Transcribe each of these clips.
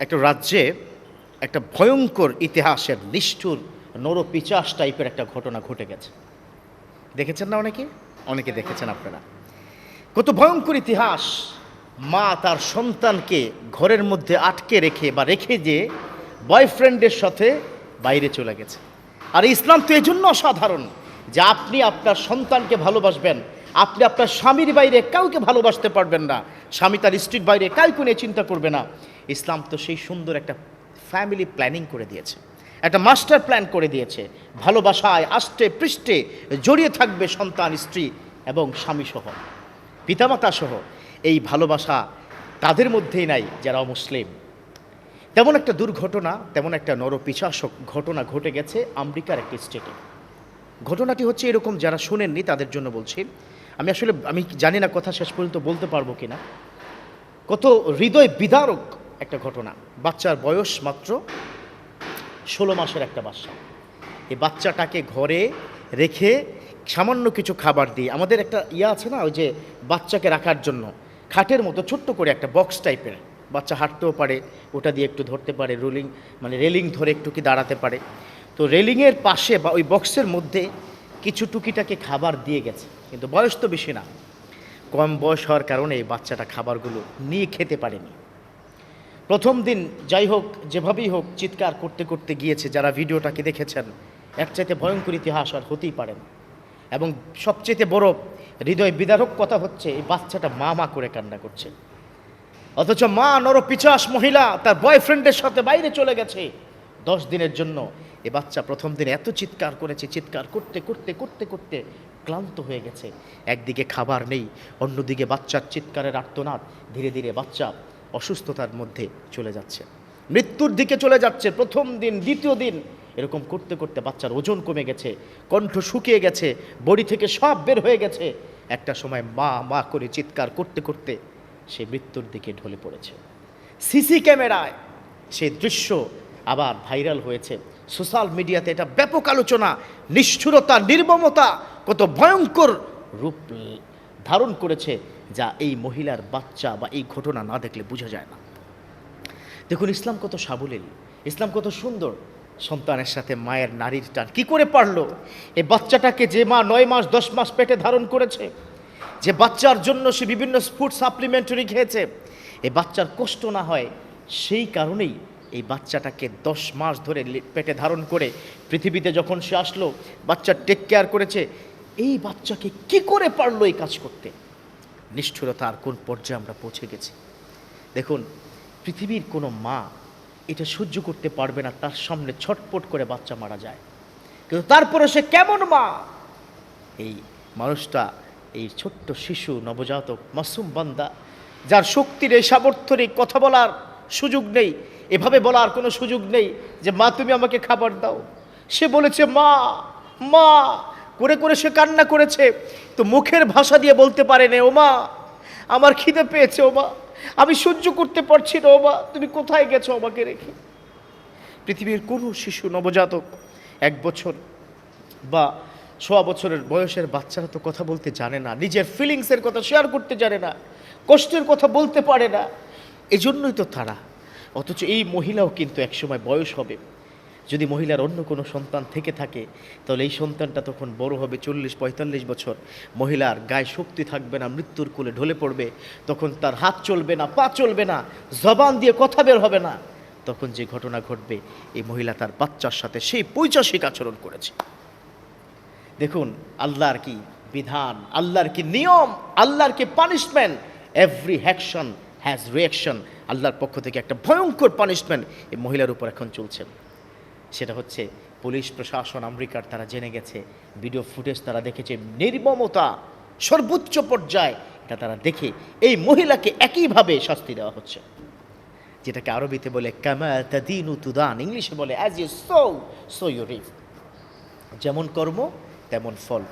একটা রাজ্যে একটা ভয়ঙ্কর ইতিহাসের নিষ্ঠুর নরপিচাস টাইপের একটা ঘটনা ঘটে গেছে। দেখেছেন না অনেকে? অনেকে দেখেছেন আপনারা। কত ভয়ঙ্কর ইতিহাস মা তার সন্তানকে ঘরের মধ্যে আটকে রেখে বা রেখে যে বয়ফ্রেন্ডের সাথে বাইরে চলে গেছে। আর ইসলাম তো এই জন্য অসাধারণ যে আপনি আপনার সন্তানকে ভালোবাসবেন আপনি আপনার স্বামীর বাইরে কাউকে ভালোবাসতে পারবেন না। স্বামী তার স্ত্রীর বাইরে কাউকে নিয়ে চিন্তা করবে না। ইসলাম তো সেই সুন্দর একটা ফ্যামিলি প্ল্যানিং করে দিয়েছে। একটা মাস্টার প্ল্যান করে দিয়েছে। ভালোবাসায় আষ্টে পৃষ্ঠে জড়িয়ে থাকবে সন্তান, স্ত্রী এবং স্বামী সহ। পিতামাতা সহ। এই ভালোবাসা তাদের মধ্যেই নাই যারা অমুসলিম তেমন একটা দুর্ঘটনা, তেমন একটা নরপিশাসক ঘটনা ঘটে গেছে আমেরিকার একটি স্টেটে ঘটনাটি হচ্ছে এরকম যারা শোনেননি তাদের জন্য বলছি। আমি আসলে, আমি জানি না কথা শেষ পর্যন্ত বলতে পারব কিনা। কত হৃদয় বিদারক একটা ঘটনা। বাচ্চার বয়স মাত্র ষোলো মাসের একটা বাচ্চা। এই বাচ্চাটাকে ঘরে রেখে সামান্য কিছু খাবার দিয়ে, আমাদের একটা ইয়ে আছে না, ওই যে বাচ্চাকে রাখার জন্য, খাটের মতো ছোট্ট করে একটা বক্স টাইপের, বাচ্চা হাঁটতেও পারে, ওটা দিয়ে একটু ধরতে পারে, রোলিং মানে রেলিং ধরে একটু কি দাঁড়াতে পারে। তো রেলিংয়ের পাশে বা ওই বক্সের মধ্যে কিছু টুকিটাকে খাবার দিয়ে গেছে, কিন্তু বয়স তো বেশি না। কম বয়স হওয়ার কারণে এই বাচ্চাটা খাবারগুলো নিয়ে খেতে পারেনি। প্রথম দিন যাই হোক, যেভাবেই হোক, চিৎকার করতে করতে গিয়েছে যারা ভিডিওটাকে দেখেছেন, এর চাইতে ভয়ঙ্কর ইতিহাস আর হতেই পারে না। এবং সবচেয়ে বড় হৃদয় বিদারক কথা হচ্ছে, এই বাচ্চাটা মা মা করে কান্না করছে। অথচ মা নর নরপিচাস মহিলা তার বয়ফ্রেন্ডের সাথে বাইরে চলে গেছে। দশ দিনের জন্য এ বাচ্চা প্রথম দিন এত চিৎকার করেছে, চিৎকার করতে করতে করতে করতে ক্লান্ত হয়ে গেছে। একদিকে খাবার নেই, অন্যদিকে বাচ্চার চিৎকারের আর্তনাদ। ধীরে ধীরে বাচ্চা অসুস্থতার মধ্যে চলে যাচ্ছে। মৃত্যুর দিকে চলে যাচ্ছে, প্রথম দিন, দ্বিতীয় দিন। এরকম করতে করতে বাচ্চার ওজন কমে গেছে, কণ্ঠ শুকিয়ে গেছে, বডি থেকে সব বের হয়ে গেছে। একটা সময় মা মা করে চিৎকার করতে করতে সে মৃত্যুর দিকে ঢলে পড়েছে। সিসি ক্যামেরায় সে দৃশ্য আবার ভাইরাল হয়েছে। সোশ্যাল মিডিয়াতে এটা ব্যাপক আলোচনা, নিষ্ঠুরতা, নির্মমতা, কত ভয়ঙ্কর রূপ ধারণ করেছে, যা এই মহিলার বাচ্চা বা এই ঘটনা না দেখলে বোঝা যায় না। দেখুন, ইসলাম কত সাবলীল, ইসলাম কত সুন্দর। সন্তানের সাথে মায়ের নারীর টান, কি করে পারল? এই বাচ্চাটাকে যে মা নয় মাস, দশ মাস পেটে ধারণ করেছে, যে বাচ্চার জন্য সে বিভিন্ন ফুড সাপ্লিমেন্টারি খেয়েছে এই বাচ্চার কষ্ট না হয়, সেই কারণেই এই বাচ্চাটাকে দশ মাস ধরে পেটে ধারণ করে পৃথিবীতে যখন সে আসলো, বাচ্চা টেক কেয়ার করেছে, এই বাচ্চাকে কি করে পারল এই কাজ করতে? নিষ্ঠুরতা আর কোন পর্যায়ে আমরা পৌঁছে গেছি? দেখুন, পৃথিবীর কোনো মা এটা সহ্য করতে পারবে না, তার সামনে ছটপট করে বাচ্চা মারা যায়। কিন্তু তারপরে সে কেমন মা? এই মানুষটা, এই ছোট্ট শিশু, নবজাতক মাসুম বান্দা, যার শক্তির এই সামর্থ্য নেই, কথা বলার সুযোগ নেই এভাবে বলার কোনো সুযোগ নেই যে, মা, তুমি আমাকে খাবার দাও। সে বলেছে, মা মা। করে করে সে কান্না করেছে। তো মুখের ভাষা দিয়ে বলতে পারে না, ও মা, আমার খিদে পেয়েছে, ও মা। আমি সহ্য করতে পারছি না, ও মা। তুমি কোথায় গেছো আমাকে রেখে? পৃথিবীর কোনো শিশু, নবজাতক এক বছর বা সোয়া বছরের বয়সের বাচ্চারা তো কথা বলতে জানে না, নিজের ফিলিংসের কথা শেয়ার করতে জানে না, কষ্টের কথা বলতে পারে না। এজন্যই তো তারা অথচ এই মহিলাও কিন্তু একসময় বয়স হবে। যদি মহিলার অন্য কোনো সন্তান থেকে থাকে, তাহলে এই সন্তানটা তখন বড় হবে চল্লিশ, পঁয়তাল্লিশ বছর। মহিলার গায়ে শক্তি থাকবে না, মৃত্যুর কোলে ঢলে পড়বে, তখন তার হাত চলবে না, পা চলবে না, জবান দিয়ে কথা বের হবে না। তখন যে ঘটনা ঘটবে, এই মহিলা তার বাচ্চার সাথে সেই পৈচাসিক আচরণ করেছে। দেখুন, আল্লাহর কি বিধান, আল্লাহর কি নিয়ম, আল্লাহর কি punishment every action has reaction আল্লাহর পক্ষ থেকে একটা ভয়ঙ্কর পানিশমেন্ট এই মহিলার উপর এখন চলছে। সেটা হচ্ছে পুলিশ, প্রশাসন, আমেরিকার তারা জেনে গেছে ভিডিও ফুটেজ তারা দেখেছে, নির্মমতা, সর্বোচ্চ পর্যায়ে এটা তারা দেখে এই মহিলাকে একইভাবে শাস্তি দেওয়া হচ্ছে। যেটাকে আরবিতে বলে কামা তাদিনু ইংলিশে বলে as you sow so you reap যেমন কর্ম, তেমন ফল।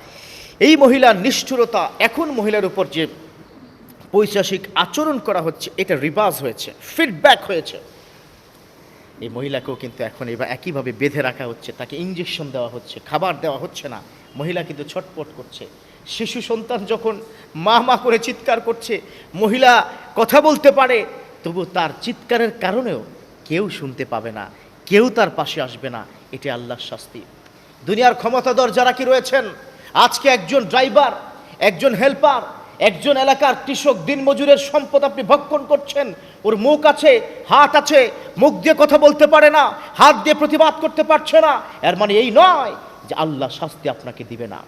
এই মহিলার নিষ্ঠুরতা এখন মহিলার উপর যে পৈশাসিক আচরণ করা হচ্ছে, এটা রিভার্স হয়েছে ফিডব্যাক হয়েছে। এই মহিলাকেও কিন্তু এখন এবার একইভাবে বেঁধে রাখা হচ্ছে, তাকে ইঞ্জেকশন দেওয়া হচ্ছে, খাবার দেওয়া হচ্ছে না। মহিলা কিন্তু ছটপট করছে। শিশু সন্তান যখন মা মা করে চিৎকার করছে, মহিলা কথা বলতে পারে তবু তার চিৎকারের কারণেও কেউ শুনতে পাবে না, কেউ তার পাশে আসবে না এটি আল্লাহর শাস্তি। দুনিয়ার ক্ষমতাধর যারা কি রয়েছেন? আজকে একজন ড্রাইভার, একজন হেল্পার একজন এলাকার কৃষক দিনমজুরের সম্পদ আপনি ভক্ষণ করছেন, ওর মুখ আছে, হাত আছে, মুখ দিয়ে কথা বলতে পারে না, হাত দিয়ে প্রতিবাদ করতে পারছে না। এর মানে এই নয় যে আল্লাহ শাস্তি আপনাকে দিবে না।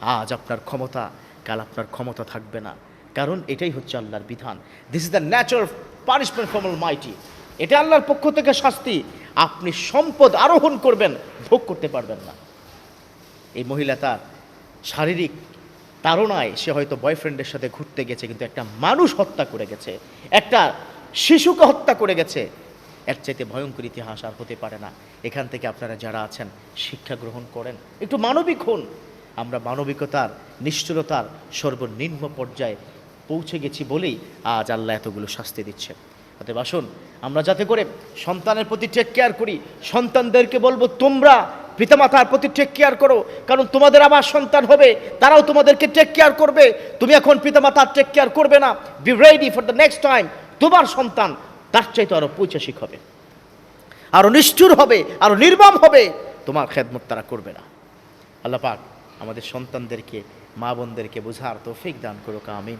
আজ আপনার ক্ষমতা, কাল আপনার ক্ষমতা থাকবে না। কারণ এটাই হচ্ছে আল্লাহর বিধান। This is the natural punishment from mighty এটা আল্লাহর পক্ষ থেকে শাস্তি। আপনি সম্পদ আরোহণ করবেন, ভোগ করতে পারবেন না। এই মহিলা তার শারীরিক তাড়নায় সে হয়তো বয়ফ্রেন্ডের সাথে ঘুরতে গেছে, কিন্তু একটা মানুষ হত্যা করে গেছে, একটা শিশুকে হত্যা করে গেছে। এর চাইতে ভয়ঙ্কর ইতিহাস আর হতে পারে না। এখান থেকে আপনারা যারা আছেন, শিক্ষা গ্রহণ করেন, একটু মানবিক হন। আমরা মানবিকতার, নিষ্ঠুরতার সর্বনিম্ন পর্যায়ে পৌঁছে গেছি বলেই আজ আল্লাহ এতগুলো শাস্তি দিচ্ছে অতএব আসুন, আমরা যাতে করে সন্তানের প্রতি টেক কেয়ার করি, সন্তানদেরকে বলব, তোমরা পিতামাতার প্রতি টেক কেয়ার করো, কারণ তোমাদের আবার সন্তান হবে, তারাও তোমাদেরকে টেক কেয়ার করবে। তুমি এখন পিতামাতার টেক কেয়ার করবে না। Be ready for the next time তোমার সন্তান তার চাইতে আরও পৈচাসিক হবে। আরও নিষ্ঠুর হবে আরও নির্মম হবে। তোমার খেদমত তারা করবে না। আল্লাহ পাক আমাদের সন্তানদেরকে, মা বোনদেরকে বোঝার তৌফিক দান করুক, আমিন।